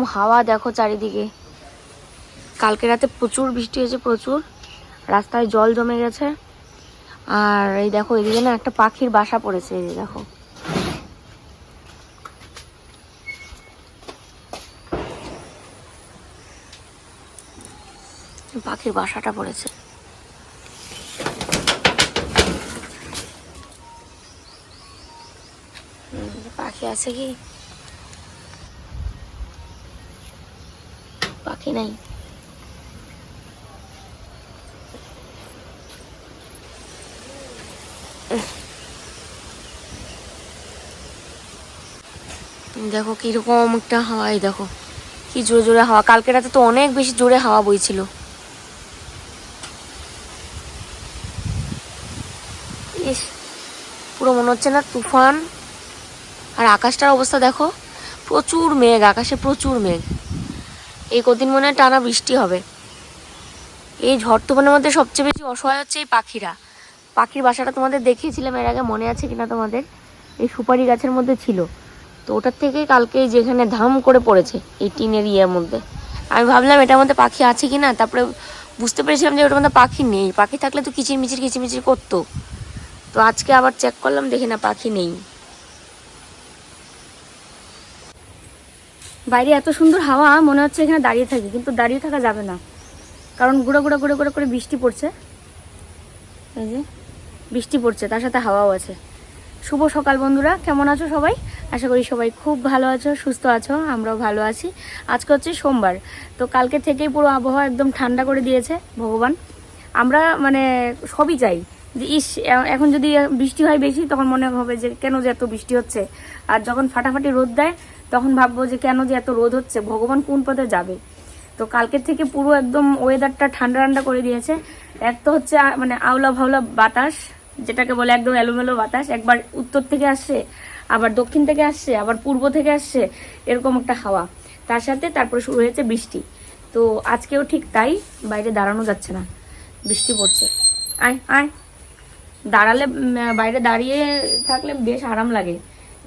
কীরকম হাওয়া দেখো চারিদিকে। কালকে রাতে প্রচুর বৃষ্টি হয়েছে, প্রচুর। রাস্তায় জল জমে গেছে। আর এই দেখো, এদিকে না একটা পাখির বাসা পড়েছে, এই দেখো। পাখির বাসাটা পড়েছে। পাখি আছে কি? পাখি নাই। দেখো কীরকম একটা হাওয়াই, দেখো। কি জোরে জোরে হাওয়া। কালকে রাতে তো অনেক বেশি জোরে হাওয়া বইছিল। ইস, পুরো মনে হচ্ছে না তুফান আর আকাশটার অবস্থা দেখো। প্রচুর মেঘ, আকাশে প্রচুর মেঘ। এই কদিন মনে হয় টানা বৃষ্টি হবে। এই ঝড় তুফানের মধ্যে সবচেয়ে বেশি অসহায় হচ্ছে এই পাখিরা। পাখির বাসাটা তোমাদের দেখিয়েছিলাম, এর আগে মনে আছে কিনা তোমাদের? এই সুপারি গাছের মধ্যে ছিল। তো ওটার থেকে কালকে যেখানে ধাম করে পড়েছে, এই টিনের ইয়ের মধ্যে। আমি ভাবলাম এটার মধ্যে পাখি আছে কি না তারপরে বুঝতে পেরেছিলাম যে ওটার মধ্যে পাখি নেই। পাখি থাকলে তো কিচির মিচির কিচিরমিচির করতো। তো আজকে আবার চেক করলাম, দেখি না পাখি নেই। বাইরে এত সুন্দর হাওয়া, মনে হচ্ছে এখানে দাঁড়িয়ে থাকি, কিন্তু দাঁড়িয়ে থাকা যাবে না। কারণ গুঁড়ো গুঁড়ো গুঁড়ো গুঁড়ো করে বৃষ্টি পড়ছে। এই যে, বৃষ্টি পড়ছে, তার সাথে হাওয়াও আছে। শুভ সকাল বন্ধুরা, কেমন আছো সবাই? আশা করি সবাই খুব ভালো আছো, সুস্থ আছো, আমরাও ভালো আছি। আজকে হচ্ছে সোমবার, তো কালকে থেকেই পুরো আবহাওয়া একদম ঠান্ডা করে দিয়েছে ভগবান। আমরা মানে সবই চাই যে, ইস এখন যদি বৃষ্টি হয় বেশি, তখন মনে হবে যে, কেন যে এত বৃষ্টি হচ্ছে? আর যখন ফাটাফাটি রোদ দেয় তখন ভাববো যে কেন যে এত রোদ হচ্ছে, ভগবান কোন পথে যাবে? তো কালকের থেকে পুরো একদম ওয়েদারটা ঠান্ডা ঠান্ডা করে দিয়েছে। এক তো হচ্ছে মানে আওলা ভাওলা বাতাস, যেটাকে বলে একদম এলোমেলো বাতাস, একবার উত্তর থেকে আসছে, আবার দক্ষিণ থেকে আসছে, আবার পূর্ব থেকে আসছে, এরকম একটা হাওয়া। তার সাথে তারপরে শুরু হয়েছে বৃষ্টি। তো আজকেও ঠিক তাই, বাইরে দাঁড়ানো যাচ্ছে না, বৃষ্টি পড়ছে। আয় আয়। দাঁড়ালে বাইরে দাঁড়িয়ে থাকলে বেশ আরাম লাগে,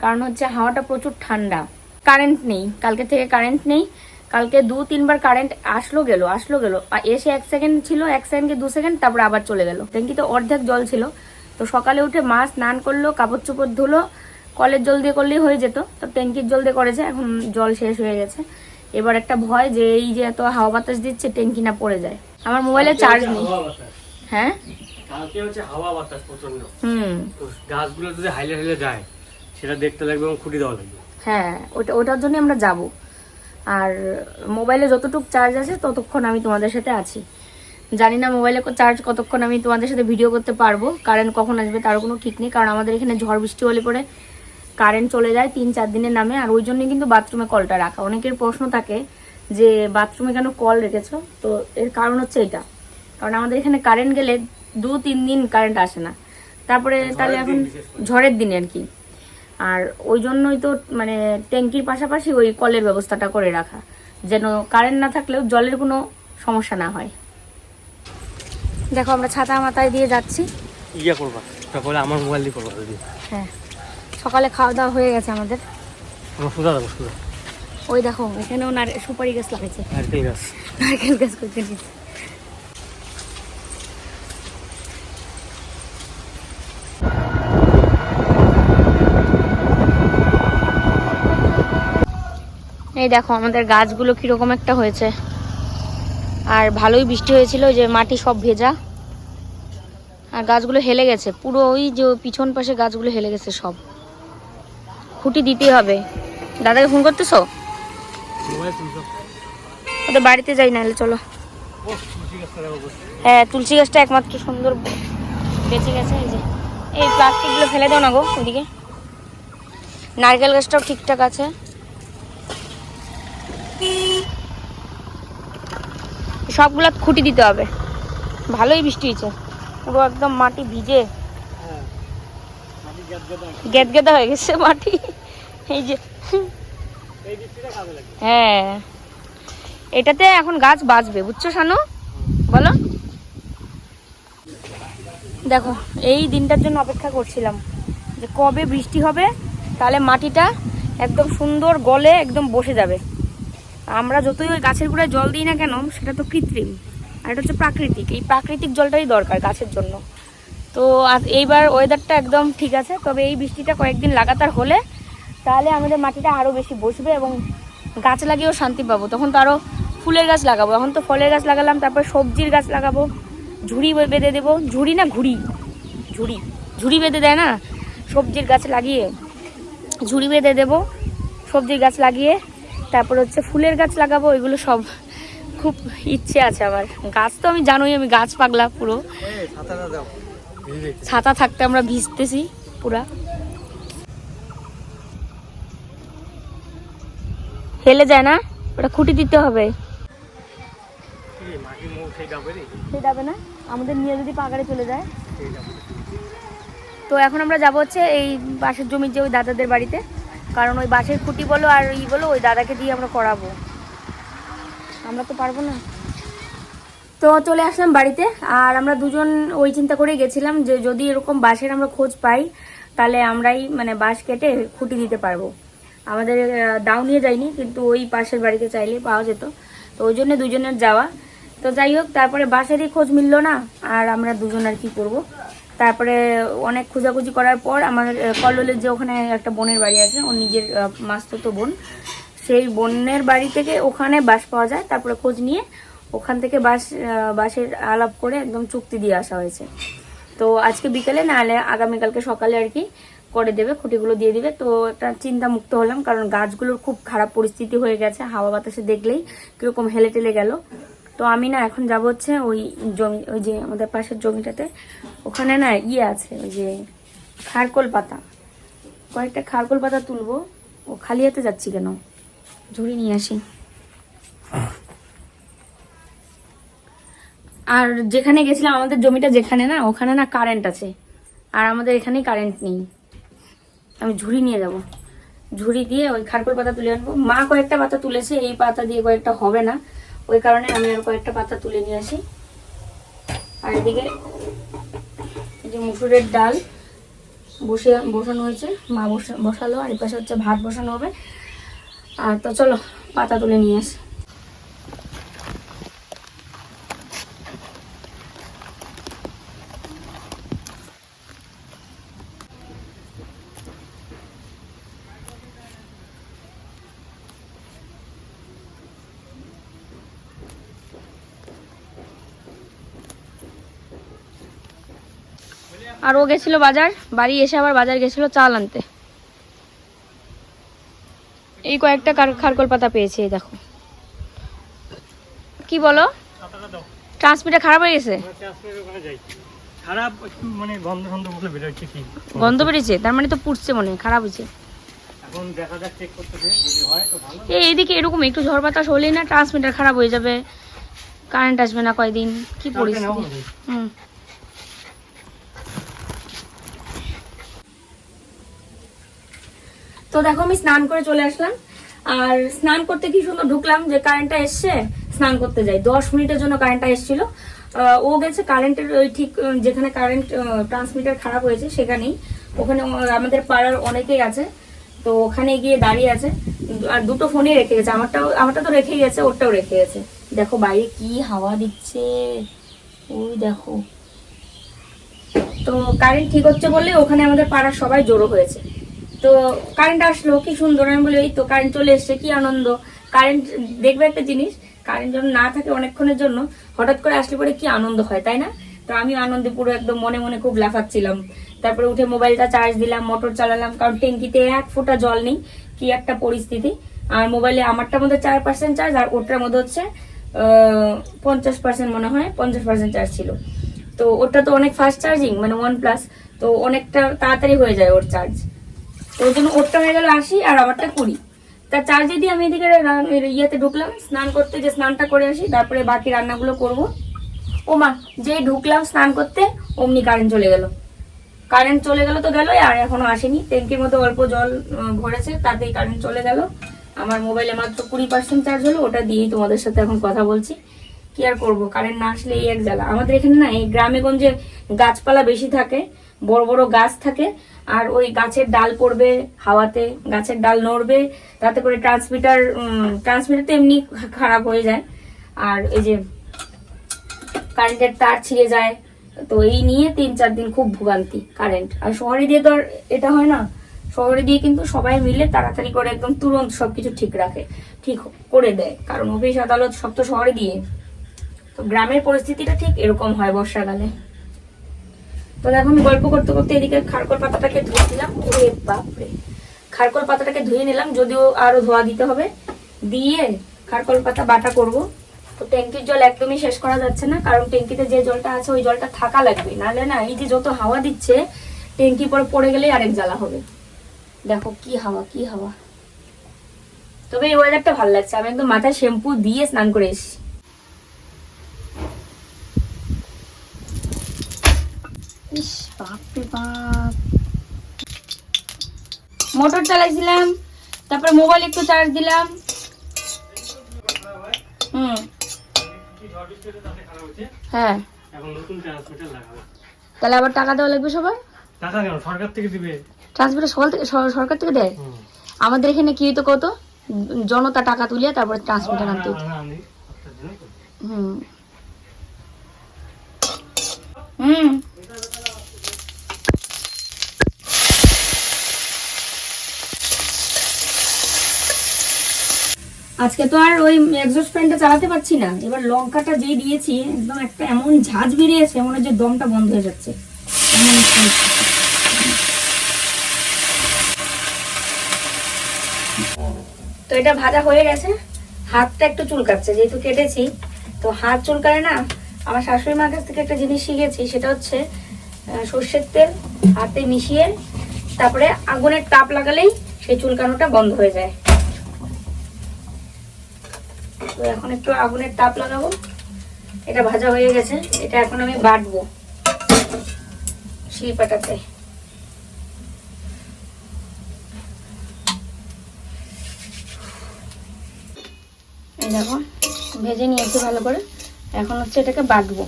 কারণ হচ্ছে হাওয়াটা প্রচুর ঠান্ডা। কারেন্ট নেই। কালকে থেকে কারেন্ট নেই। কালকে দু তিনবার কারেন্ট আসলো গেল আসলো গেল। আর এসে এক সেকেন্ড ছিল এক সেকেন্ডকে দু সেকেন্ড তারপর আবার চলে গেল। ট্যাঙ্কিতে অর্ধেক জল ছিল। তো সকালে উঠে মা স্নান করল কাপড় চোপড় ধুলো কলের জল দিয়ে করলেই হয়ে যেত। তো ট্যাঙ্কির জল দিয়ে করেছে এখন জল শেষ হয়ে গেছে। এবার একটা ভয় যে এই যে এত হাওয়া বাতাস দিচ্ছে ট্যাঙ্কি না পড়ে যায়। আমার মোবাইলে চার্জ নেই। হ্যাঁ? কালকে হচ্ছে হাওয়া বাতাস প্রচণ্ড হুম। গাছগুলো যদি হাইলে হাইলে যায় সেটা দেখতে লাগবে এবং খুঁটি দেওয়া লাগবে। হ্যাঁ ওটা ওটার জন্য আমরা যাব। আর মোবাইলে যতটুকু চার্জ আছে ততক্ষণ আমি তোমাদের সাথে আছি। জানি না মোবাইলে চার্জ কতক্ষণ আমি তোমাদের সাথে ভিডিও করতে পারব। কারেন্ট কখন আসবে তার কোনো ঠিক নেই কারণ আমাদের এখানে ঝড় বৃষ্টি হলে পরে কারেন্ট চলে যায় তিন চার দিনের নামে। আর ওই জন্যই কিন্তু বাথরুমে কলটা রাখা। অনেকের প্রশ্ন থাকে যে বাথরুমে কেন কল রেখেছো? তো এর কারণ হচ্ছে এটা। কারণ আমাদের এখানে কারেন্ট গেলে দু তিন দিন কারেন্ট আসে না। তারপরে তাহলে এখন ঝড়ের দিনে আর কি। আর ওই জন্যই তো মানে ট্যাঙ্কির পাশাপাশি ওই কলের ব্যবস্থাটা করে রাখা যেন কারেন্ট না থাকলেও জলের কোনো সমস্যা না হয়। দেখো আমরা ছাতা মাথায় দিয়ে যাচ্ছি। ইয়ে করবা তারপরে আমার মোবাইল দিয়ে করবা যদি হ্যাঁ সকালে খাওয়া দাওয়া হয়ে গেছে আমাদের। আমার দেবো সোজা। ওই দেখো এখানেও নার সুপারি গাছ লাগাইছে। নারকেল গাছ। নারকেল গাছ করতে এই দেখো, আমাদের গাছগুলো কীরকম একটা হয়েছে। আর ভালোই বৃষ্টি হয়েছিল যে মাটি সব ভেজা। আর গাছগুলো হেলে গেছে, পুরো ওই যে পিছন পাশে গাছগুলো হেলে গেছে সব। খুঁটি দিতেই হবে। দাদাকে ফোন করতেছো? ওদের বাড়িতে যাই নাহলে, চলো। হ্যাঁ তুলসী গাছটা একমাত্র সুন্দর বেঁচে গেছে, এই যে। এই প্লাস্টিকগুলো ফেলে দাও না গো, ওদিকে। নারকেল গাছটাও ঠিকঠাক আছে। সবগুলা খুঁটি দিতে হবে। ভালোই বৃষ্টি হয়েছে। পুরো একদম মাটি ভিজে। গেদ গেদা হয়ে গেছে মাটি। এই যে। হ্যাঁ। এটাতে এখন গাছ বাঁচবে, বুঝছ শানু? বলো। দেখো, এই দিনটার জন্য অপেক্ষা করছিলাম যে কবে বৃষ্টি হবে, তাহলে মাটিটা একদম সুন্দর গলে একদম বসে যাবে। আমরা যতই ওই গাছের গোড়ায় জল দিই না কেন, সেটা তো কৃত্রিম। আর এটা হচ্ছে প্রাকৃতিক। এই প্রাকৃতিক জলটাই দরকার গাছের জন্য। তো আজ এইবার ওয়েদারটা একদম ঠিক আছে, তবে এই বৃষ্টিটা কয়েকদিন লাগাতার হলে তাহলে আমাদের মাটিটা আরও বেশি বসবে এবং গাছ লাগিয়েও শান্তি পাবো। তখন তো আরও ফুলের গাছ লাগাবো। এখন তো ফলের গাছ লাগালাম, তারপর সবজির গাছ লাগাবো। ঝুড়ি বেঁধে দেবো। ঝুড়ি না ঘুড়ি? ঝুড়ি। ঝুড়ি বেঁধে দেয় না? সবজির গাছ লাগিয়ে ঝুড়ি বেঁধে দেবো। সবজির গাছ লাগিয়ে তারপর হচ্ছে ফুলের গাছ লাগাবো এগুলো সব খুব ইচ্ছে আছে আমার। গাছ তো আমি জানোই, আমি গাছ পাগলা পুরো। ছাতা থাকতে আমরা ভিজতেছি পুরা। হেলে যায় না? ওটা খুঁটি দিতে হবে। না? আমাদের নিয়ে যদি পাগাড়ে চলে যায়। তো এখন আমরা যাব হচ্ছে এই বাসের জমির যে ওই দাদাদের বাড়িতে। কারণ ওই বাসের খুঁটি বলো আর ই বলো, ওই দাদাকে দিয়ে আমরা করাবো। আমরা তো পারব না। তো চলে আসলাম বাড়িতে, আর আমরা দুজন ওই চিন্তা করে গেছিলাম যে যদি এরকম বাঁশের আমরা খোঁজ পাই, তাহলে আমরাই মানে বাঁশ কেটে খুঁটি দিতে পারব। আমাদের দাও নিয়ে যাইনি কিন্তু ওই পাশের বাড়িতে চাইলে পাওয়া যেত। তো ওই জন্য দুজনের যাওয়া। তো যাই হোক, তারপরে বাঁশেরই খোঁজ মিললো না, আর আমরা দুজন আর কি করব। তারপরে অনেক খোঁজাখুঁজি করার পর আমার কল্লোলের যে ওখানে একটা বোনের বাড়ি আছে, ওর নিজের মাস্তুতো বোন, সেই বোনের বাড়ি থেকে ওখানে বাস পাওয়া যায়। তারপরে খোঁজ নিয়ে ওখান থেকে বাস বাসের আলাপ করে একদম চুক্তি দিয়ে আসা হয়েছে। তো আজকে বিকেলে, নাহলে আগামীকালকে সকালে আর কি করে দেবে, খুঁটিগুলো দিয়ে দিবে। তো একটা চিন্তা মুক্ত হলাম, কারণ গাছগুলোর খুব খারাপ পরিস্থিতি হয়ে গেছে, হাওয়া বাতাসে দেখলেই কীরকম হেলে টেলে গেল। তো আমি না এখন যাব হচ্ছে ওই জমি, ওই যে আমাদের পাশের জমিটাতে। ওখানে না ইয়ে আছে, ওই যে খারকোল পাতা। কয়েকটা খারকোল পাতা তুলবো। ও খালি হাতে যাচ্ছি কেন? ঝুড়ি নিয়ে আসি। আর যেখানে গেছিলাম, আমাদের জমিটা যেখানে না, ওখানে না কারেন্ট আছে। আর আমাদের এখানেই কারেন্ট নেই। আমি ঝুড়ি নিয়ে যাব। ঝুড়ি দিয়ে ওই খারকোল পাতা তুলে আনব। মা কয়েকটা পাতা তুলেছে, এই পাতা দিয়ে কয়েকটা হবে না। ওই কারণে আমি আর কয়েকটা পাতা তুলে নিয়ে আসি। আর এদিকে যে মুসুরের ডাল বসে বসানো হয়েছে, মা বসে, বসালো, আর এপাশে হচ্ছে ভাত বসানো হবে। আর তো চলো, পাতা তুলে নিয়ে আসি আর ও গেছিল বাজার বাড়ি এসে আবার বাজার গেছিল চাল আনতে। এই কয়েকটা খারকোল পাতা পেয়েছে এই দেখো। কি বলো? ট্রান্সমিটার খারাপ হয়ে গেছে? খারাপ মানে গন্ধ গন্ধ বলে বেরোচ্ছে কি? গন্ধ বেরিয়েছে? তার মানে তো পুড়ছে মনে হয় খারাপ হয়েছে। এখন দেখা যাক চেক করতেছে যদি হয় তো ভালো। এই এইদিকে এরকম একটু ঝড় বাতাস হলেই না ট্রান্সমিটার খারাপ হয়ে যাবে। কারেন্ট আসবে না কয়দিন কি পরিস্থিতি? হুম। তো দেখো, আমি স্নান করে চলে আসলাম। আর স্নান করতে কি সুন্দর ঢুকলাম যে কারেন্টটা এসছে, স্নান করতে যাই। দশ মিনিটের জন্য কারেন্টটা এসেছিল। ও গেছে কারেন্টের ওই ঠিক যেখানে কারেন্ট ট্রান্সমিটার খারাপ হয়েছে, সেখানেই। ওখানে আমাদের পাড়ার অনেকেই আছে, তো ওখানে গিয়ে দাঁড়িয়ে আছে। আর দুটো ফোনই রেখে গেছে। আমারটাও, আমারটা তো রেখেই গেছে, ওরটাও রেখে গেছে। দেখো বাইরে কি হাওয়া দিচ্ছে। ওই দেখো। তো কারেন্ট ঠিক হচ্ছে বললে ওখানে আমাদের পাড়ার সবাই জড়ো হয়েছে। তো কারেন্ট আসলো, কি সুন্দর, আমি বলি, এই তো কারেন্ট চলে এসছে, কি আনন্দ। কারেন্ট দেখবে একটা জিনিস কারেন্ট যখন না থাকে অনেকক্ষণের জন্য, হঠাৎ করে আসলে পরে কি আনন্দ হয়, তাই না? তো আমি আনন্দে পুরো একদম মনে মনে খুব লাফাচ্ছিলাম। তারপরে উঠে মোবাইলটা চার্জ দিলাম মোটর চালালাম, কারণ ট্যাঙ্কিতে এক ফোঁটা জল নেই, কি একটা পরিস্থিতি। আর মোবাইলে আমারটার মধ্যে চার পার্সেন্ট চার্জ আর ওটার মধ্যে হচ্ছে পঞ্চাশ পার্সেন্ট মনে হয়, পঞ্চাশ পার্সেন্ট চার্জ ছিল। তো ওটা তো অনেক ফাস্ট চার্জিং মানে ওয়ান প্লাস তো অনেকটা তাড়াতাড়ি হয়ে যায় ওর চার্জ ওই জন্য ওরটা হয়ে গেল আশি আর আমারটা কুড়ি। তা চার্জে দিয়ে আমি এদিকে ইয়েতে ঢুকলাম, স্নান করতে যে স্নানটা করে আসি, তারপরে বাকি রান্নাগুলো করব। ও মা, যেই ঢুকলাম স্নান করতে, অমনি কারেন্ট চলে গেল। কারেন্ট চলে গেল তো গেলই, আর এখনও আসেনি। ট্যাঙ্কির মধ্যে অল্প জল ভরেছে, তাতেই কারেন্ট চলে গেল। আমার মোবাইলে মাত্র কুড়ি পার্সেন্ট চার্জ হলো, ওটা দিয়েই তোমাদের সাথে এখন কথা বলছি। কি আর করব? কারেন্ট না আসলে এই এক জ্বালা। আমাদের এখানে না, এই গ্রামে গঞ্জে গাছপালা বেশি থাকে, বড় বড় গাছ থাকে, আর ওই গাছের ডাল পড়বে হাওয়াতে, গাছের ডাল নড়বে, তাতে করে ট্রান্সমিটার ট্রান্সমিটার তো এমনি খারাপ হয়ে যায়। আর এই যে কারেন্টের তার ছিঁড়ে যায়, তো এই নিয়ে তিন চার দিন খুব ভোগান্তি কারেন্ট। আর শহরে দিয়ে তো আর এটা হয় না, শহরে দিয়ে কিন্তু সবাই মিলে তাড়াতাড়ি করে একদম তুরন্ত সবকিছু ঠিক রাখে, ঠিক করে দেয়। কারণ অফিস, আদালত সব তো শহরে দিয়ে তো গ্রামের পরিস্থিতিটা ঠিক এরকম হয় বর্ষাকালে। তো দেখো, আমি গল্প করতে করতে এদিকে খারকল পাতাটাকে ধুয়ে দিলাম ওরে বাপরে! খারকল পাতাটাকে ধুয়ে নিলাম, যদিও আরও ধোয়া দিতে হবে। দিয়ে খারকল পাতা বাটা করব। তো ট্যাঙ্কির জল একদমই শেষ করা যাচ্ছে না, কারণ ট্যাঙ্কিতে যে জলটা আছে, ওই জলটা থাকা লাগবে। নাহলে না, এই যে যত হাওয়া দিচ্ছে ট্যাঙ্কি পরে পড়ে গেলেই আরেক জ্বালা হবে। দেখো কি হাওয়া কি হাওয়া। তবে এই ওয়েদারটা ভালো লাগছে। আমি একদম মাথায় শ্যাম্পু দিয়ে স্নান করে এসেছি। ইস, বাপরে বাপ। মোটর চালাইছিলাম, তারপরে মোবাইল একটু চার্জ দিলাম। হুম। হ্যাঁ। তাহলে আবার টাকা দেওয়া লাগবে সবাই থেকে ট্রান্সমিটার সরকার থেকে আমাদের এখানে কত? জনতা টাকা তারপরে। হুম। হুম। আজকে তো আর ওই এক্সস্ট ফ্যানটা চালাতে পারছি না। এবার লঙ্কাটা যেই দিয়েছি, একদম একটা এমন ঝাঁজ বেরিয়েছে মনে হচ্ছে দমটা বন্ধ হয়ে যাচ্ছে। তো এটা ভাজা হয়ে গেছে। হাতটা একটু চুলকাচ্ছে, যেহেতু কেটেছি, তো হাত চুলকায় না, আমার শাশুড়ি মার কাছ থেকে একটা জিনিস শিখেছি, সেটা হচ্ছে সর্ষের তেল, হাতে মিশিয়ে, তারপরে আগুনের তাপ লাগালেই সেই চুলকানোটা বন্ধ হয়ে যায়। তো এখন একটু আগুনের তাপ লাগাবো। এটা ভাজা হয়ে গেছে, এটা এখন আমি বাটবো শিলপাটাতে। দেখো, ভেজে নিয়েছি ভালো করে। এখন হচ্ছে এটাকে বাটবো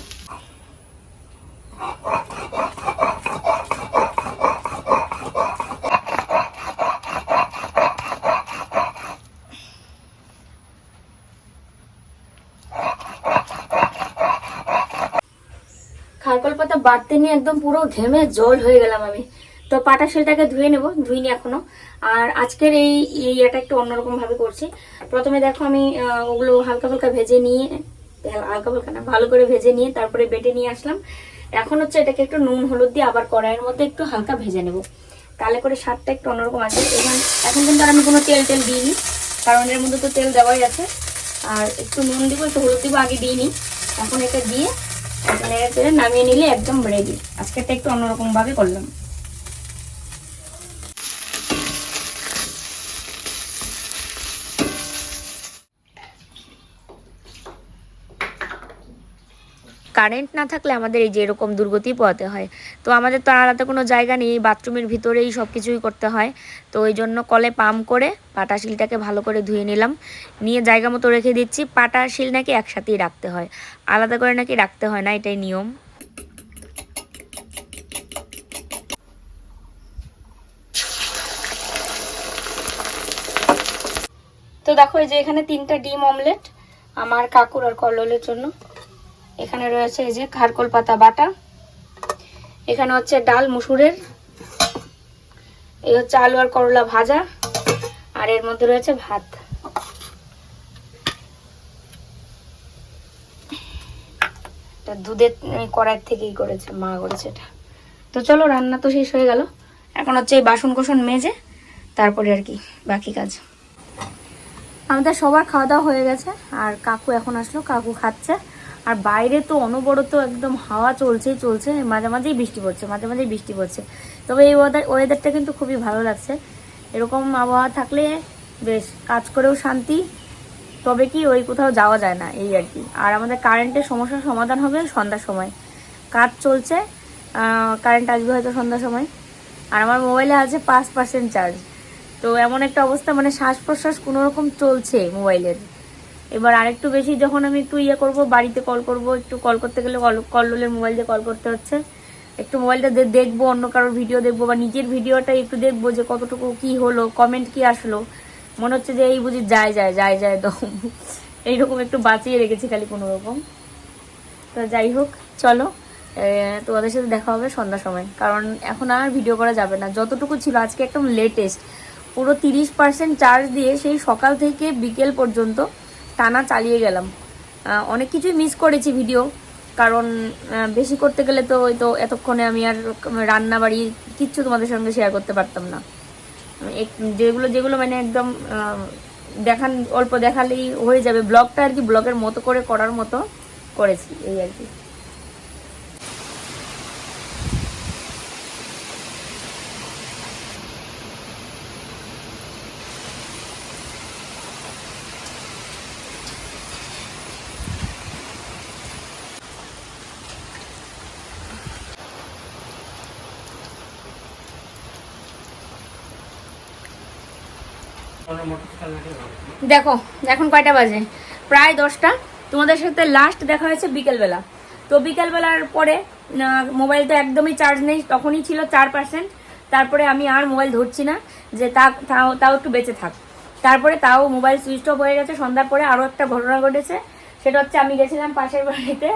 খারকল পাতা বাড়তে নিয়ে একদম পুরো ঘেমে জল হয়ে গেলাম আমি। তো পাটা শিলটাকে ধুয়ে নেব, ধুইনি এখনও। আর আজকের এই ইয়েটা একটু অন্যরকম ভাবে করছি। প্রথমে দেখো আমি ওগুলো হালকা হালকা ভেজে নিয়ে হালকা হালকা না, ভালো করে ভেজে নিয়ে তারপরে বেটে নিয়ে আসলাম। এখন হচ্ছে এটাকে একটু নুন, হলুদ দিয়ে আবার কড়াইয়ের মধ্যে একটু হালকা ভেজে নেব। তাহলে করে স্বাদটা একটু অন্যরকম আছে এখন এখন কিন্তু আর আমি কোনো তেল টেল দিইনি, কারণ এর মধ্যে তো তেল দেওয়াই আছে। আর একটু নুন দিব, একটু হলুদ দিব, আগে দিইনি। এখন এটা দিয়ে নেড়ে নামিয়ে নিলে একদম রেডি আজকেরটা একটু অন্যরকম ভাবে করলাম। কারেন্ট না থাকলে আমাদের এই যে এরকম দুর্গতি পোয়াতে হয়। তো আমাদের তো আলাদা কোনো জায়গা নেই বাথরুমের ভিতরেই সব কিছুই করতে হয়। তো ওই জন্য কলে পাম্প করে পাটা শিলটাকে ভালো করে ধুয়ে নিলাম। নিয়ে জায়গা মতো রেখে দিচ্ছি, পাটা শিল নাকি একসাথেই রাখতে হয়। আলাদা করে নাকি রাখতে হয় না, এটাই নিয়ম। তো দেখো এই যে এখানে তিনটা ডিম অমলেট আমার কাকুর আর কল্লোলের জন্য। এখানে রয়েছে এই যে খারকোল পাতা বাটা। এখানে হচ্ছে ডাল, মুসুরের। এই হচ্ছে আলু আর করলা ভাজা। আর এর মধ্যে রয়েছে ভাত। দুধের কড়াই থেকেই করেছে, মা করেছে এটা। তো চলো, রান্না তো শেষ হয়ে গেল। এখন হচ্ছে এই বাসন কোসন মেজে, তারপরে আর কি বাকি কাজ। আমাদের সবার খাওয়া দাওয়া হয়ে গেছে, আর কাকু এখন আসলো, কাকু খাচ্ছে। আর বাইরে তো অনবরত একদম হাওয়া চলছেই চলছে, মাঝে মাঝেই বৃষ্টি পড়ছে, মাঝে মাঝেই বৃষ্টি পড়ছে। তবে এই ওয়েদার ওয়েদারটা কিন্তু খুবই ভালো লাগছে। এরকম আবহাওয়া থাকলে বেশ, কাজ করেও শান্তি। তবে কি ওই কোথাও যাওয়া যায় না, এই আর কি। আর আমাদের কারেন্টের সমস্যার সমাধান হবে সন্ধ্যার সময়। কাজ চলছে কারেন্ট আসবে হয়তো সন্ধ্যার সময়। আর আমার মোবাইলে আছে পাঁচ পার্সেন্ট চার্জ তো এমন একটা অবস্থা মানে শ্বাস প্রশ্বাস কোনো রকম চলছে মোবাইলের এবার আরেকটু বেশি যখন আমি একটু ইয়ে করব, বাড়িতে কল করব, একটু কল করতে গেলে কল কল্লোলের মোবাইল দিয়ে কল করতে হচ্ছে। একটু মোবাইলটা দেখব, অন্য কারোর ভিডিও দেখব বা নিজের ভিডিওটা একটু দেখব যে কতটুকু কি হলো কমেন্ট কি আসলো। মনে হচ্ছে যে এই বুঝি যায় যায় যায় যায় দম এইরকম একটু বাঁচিয়ে রেখেছি খালি কোনো রকম। তো যাই হোক, চলো। তোমাদের সাথে দেখা হবে সন্ধ্যার সময়। কারণ এখন আর ভিডিও করা যাবে না। যতটুকু ছিল, আজকে একদম লেটেস্ট পুরো তিরিশ পার্সেন্ট চার্জ দিয়ে সেই সকাল থেকে বিকেল পর্যন্ত টানা চালিয়ে গেলাম। অনেক কিছুই মিস করেছি ভিডিও কারণ বেশি করতে গেলে তো ওই তো এতক্ষণে আমি আর রান্না বাড়ি কিচ্ছু তোমাদের সঙ্গে শেয়ার করতে পারতাম না। যেগুলো যেগুলো মানে একদম দেখান, অল্প দেখালেই হয়ে যাবে। ব্লগটা আর কি ব্লগের মতো করে করার মতো করেছি, এই আর কি। দেখো, এখন কয়টা বাজে? প্রায় দশটা। তোমাদের সাথে লাস্ট দেখা হয়েছে বিকেলবেলা। তো বিকেলবেলার পরে মোবাইল তো একদমই চার্জ নেই, তখনই ছিল চার পার্সেন্ট তারপরে আমি আর মোবাইল ধরছি না, যে তাও তাও একটু বেঁচে থাক। তারপরে তাও মোবাইল সুইচ অফ হয়ে গেছে, সন্ধ্যার পরে আরও একটা ঘটনা ঘটেছে। সেটা হচ্ছে আমি গেছিলাম পাশের বাড়িতে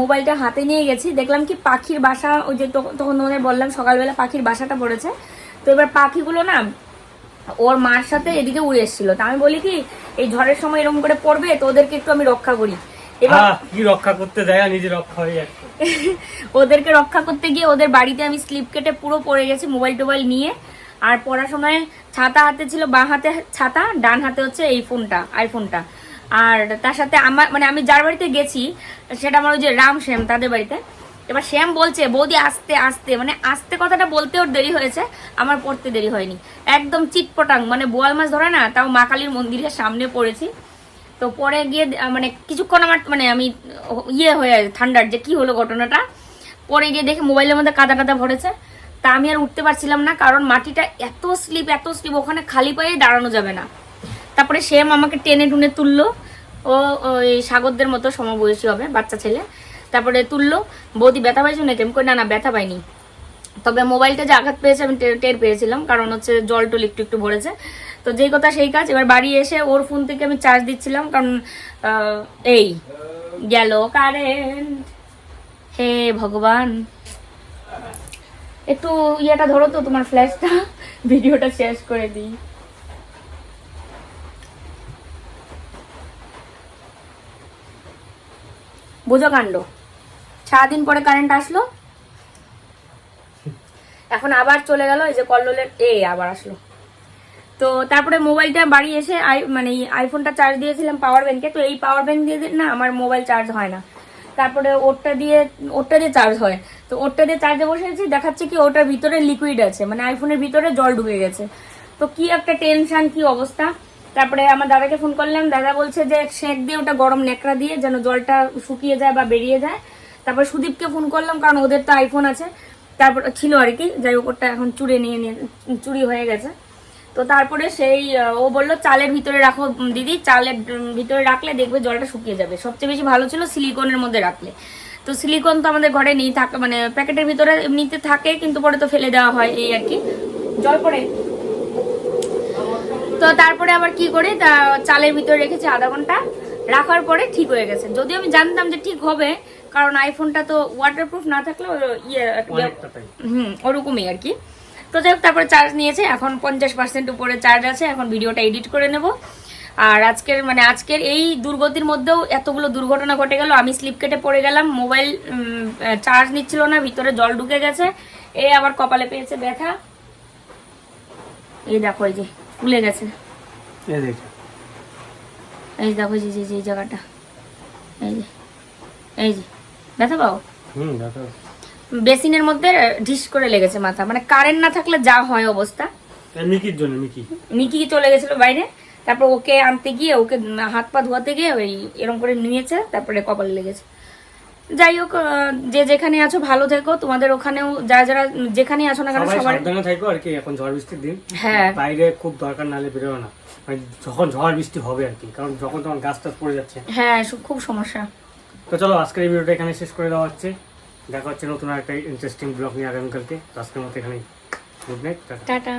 মোবাইলটা হাতে নিয়ে গেছি। দেখলাম কি পাখির বাসা, ওই যে তখন তোমাদের বললাম, সকালবেলা পাখির বাসাটা পড়েছে। তো এবার পাখিগুলো না ওর মার সাথে এদিকে উড়ে এসেছিল। তা আমি বলি কি এই ঝড়ের সময় এরকম করে পড়বে তো ওদেরকে একটু আমি রক্ষা করি। এবার কি রক্ষা করতে যায় নিজে রক্ষা হয়ে যাচ্ছে। ওদেরকে রক্ষা করতে গিয়ে ওদের বাড়িতে আমি স্লিপ কেটে পুরো পড়ে গেছি মোবাইল টোবাইল নিয়ে। আর পড়ার সময় ছাতা হাতে ছিল বাঁ হাতে ছাতা ডান হাতে হচ্ছে এই ফোনটা আইফোনটা আর তার সাথে আমার মানে আমি যার বাড়িতে গেছি সেটা আমার ওই যে রাম শ্যাম তাদের বাড়িতে। এবার শ্যাম বলছে, বৌদি, আস্তে আস্তে। মানে আস্তে কথাটা বলতে ওর দেরি হয়েছে, আমার পড়তে দেরি হয়নি। একদম চিটপটাং মানে বোয়াল মাছ ধরে না, তাও মা কালীর মন্দিরের সামনে পড়েছি। তো পরে গিয়ে মানে কিছুক্ষণ আমার মানে আমি ইয়ে হয়ে, ঠান্ডার যে কি হলো ঘটনাটা, পরে গিয়ে দেখে মোবাইলের মধ্যে কাদা কাদা ভরেছে। তা আমি আর উঠতে পারছিলাম না, কারণ মাটিটা এত স্লিপ এত স্লিপ, ওখানে খালি পায়ে দাঁড়ানো যাবে না। তারপরে সেম আমাকে টেনে টুনে তুললো। ও ওই সাগরদের মতো সমবয়সী হবে, বাচ্চা ছেলে। তারপরে তুললো। বৌদি ব্যথা পাইছো নাকি? আমি না না, ব্যথা পাইনি। তবে মোবাইলটা যে আঘাত পেয়েছে আমি টের পেয়েছিলাম, কারণ হচ্ছে জল টল একটু একটু ভরেছে। তো যেই কথা সেই কাজ, এবার বাড়ি এসে ওর ফোন থেকে আমি চার্জ দিচ্ছিলাম, কারণ এই, গেল কারেন্ট হে ভগবান। একটু ইয়েটা ধরো তো, তোমার ফ্ল্যাশটা ভিডিওটা শেষ করে দিই। বোঝো কাণ্ড। সারাদিন পরে কারেন্ট আসলো। এখন আবার চলে গেল, এই যে কল্লোলের এ আবার আসলো। তো তারপরে মোবাইলটা বাড়ি এসে আই মানে আইফোনটা চার্জ দিয়েছিলাম পাওয়ার ব্যাংকে তো এই পাওয়ার ব্যাংক দিয়ে না আমার মোবাইল চার্জ হয় না। তারপরে ওরটা দিয়ে ওরটা দিয়ে চার্জ হয়। তো ওরটা দিয়ে চার্জে বসেছি দেখাচ্ছে কি ওটার ভিতরে লিকুইড আছে মানে আইফোনের ভিতরে জল ঢুকে গেছে। তো কি একটা টেনশন কি অবস্থা? তারপরে আমার দাদাকে ফোন করলাম, দাদা বলছে যে, সেঁক দিয়ে ওটা গরম নেকড়া দিয়ে যেন জলটা শুকিয়ে যায় বা বেরিয়ে যায়। তারপর সুদীপকে ফোন করলাম, কারণ ওদের তো আইফোন আছে। তারপর ছিল আর কি, যাই হোক এখন চুরি নিয়ে নিয়ে, চুরি হয়ে গেছে। তো তারপরে সেই, ও বলল, চালের ভিতরে রাখো দিদি, চালের ভিতরে রাখলে দেখবে জলটা শুকিয়ে যাবে। সবচেয়ে বেশি ভালো ছিল সিলিকনের মধ্যে রাখলে। তো সিলিকন তো আমাদের ঘরে নেই, থাকে মানে প্যাকেটের ভিতরে এমনিতে থাকে, কিন্তু পরে তো ফেলে দেওয়া হয়, এই আর কি। জল পড়ে। তো তারপরে আবার কি করে, তা চালের ভিতরে রেখেছি আধা ঘণ্টা। রাখার পরে ঠিক হয়ে গেছে। যদিও আমি জানতাম যে ঠিক হবে কারণ আইফোনটা তো ওয়াটারপ্রুফ না থাকলেও ইয়ে হুম ওরকমই আর কি। তো যাই হোক তারপরে চার্জ নিয়েছে এখন পঞ্চাশ পার্সেন্ট উপরে চার্জ আছে এখন ভিডিওটা এডিট করে নেব। আর আজকের মানে আজকের এই দুর্গতির মধ্যেও এতগুলো দুর্ঘটনা ঘটে গেল আমি স্লিপ কেটে পড়ে গেলাম মোবাইল চার্জ নিচ্ছিল না ভিতরে জল ঢুকে গেছে। এ আবার কপালে পেয়েছে ব্যথা। এই দেখো এই যে ফুলে গেছে। এই দেখো এই যে এই জায়গাটা। এই যে এই যে। ব্যথা পাও? হুম দেখো বেসিনের মধ্যে ঢিস করে লেগেছে মাথা। মানে কারেন্ট না থাকলে যা হয় অবস্থা। মিকির জন্য মিকি। মিকি চলে গেছিল বাইরে। তারপর ওকে আনতে গিয়ে ওকে হাত পা ধোয়াতে গিয়ে ওই এরকম করে নিয়েছে তারপরে কপালে লেগেছে। যাই হোক যে যেখানে আছো ভালো থেকো। তোমাদের ওখানেও যারা যারা যেখানেই আছো না কেন সবাই সবার সাবধানে থাকো আর কি এখন ঝড় বৃষ্টির দিন। হ্যাঁ। বাইরে খুব দরকার নালে বেরোয় না। মানে যখন ঝড় বৃষ্টি হবে আর কি কারণ যখন তখন গাছ টাছ পড়ে যাচ্ছে। হ্যাঁ খুব সমস্যা। তো চলো, আজকের এই ভিডিওটা এখানে শেষ করে দেওয়া হচ্ছে। দেখা হচ্ছে নতুন একটা ইন্টারেস্টিং ব্লগ নিয়ে আগামীকালকে। আজকের মতো এখানে গুড নাইট টাটা।